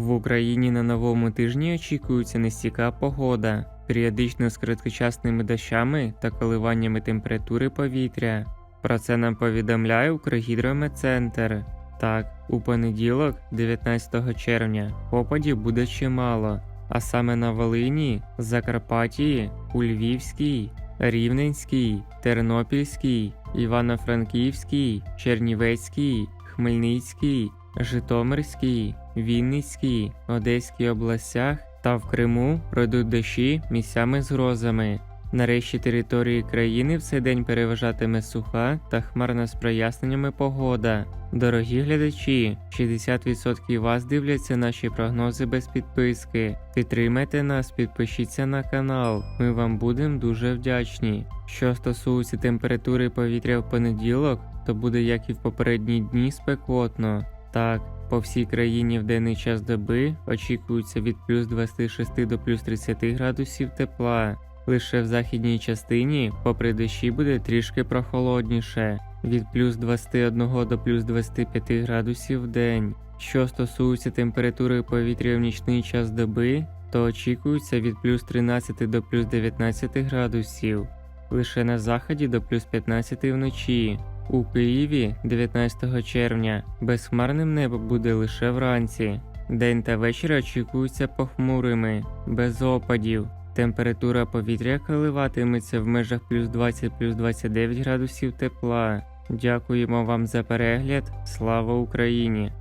В Україні на новому тижні очікується нестійка погода, періодично з короткочасними дощами та коливаннями температури повітря. Про це нам повідомляє Укргідрометцентр. Так, у понеділок, 19 червня, опадів буде чимало, а саме на Волині, Закарпатті, у Львівській, Рівненській, Тернопільській, Івано-Франківській, Чернівецькій, Хмельницькій, Житомирській, Вінницькій, Одеській областях та в Криму пройдуть дощі місцями з грозами. Нарешті території країни в цей день переважатиме суха та хмарна з проясненнями погода. Дорогі глядачі, 60% вас дивляться наші прогнози без підписки. Підтримайте нас, підпишіться на канал. Ми вам будемо дуже вдячні. Що стосується температури повітря в понеділок, то буде як і в попередні дні спекотно. Так, по всій країні в денний час доби очікується від плюс 26 до плюс 30 градусів тепла. Лише в західній частині, попри дощі, буде трішки прохолодніше від плюс 21 до плюс 25 градусів в день. Що стосується температури повітря в нічний час доби, то очікується від плюс 13 до плюс 19 градусів, лише на заході до плюс 15 вночі. У Києві 19 червня безхмарним небо буде лише вранці. День та вечір очікуються похмурими, без опадів. Температура повітря коливатиметься в межах плюс 20 плюс 29 градусів тепла. Дякуємо вам за перегляд. Слава Україні!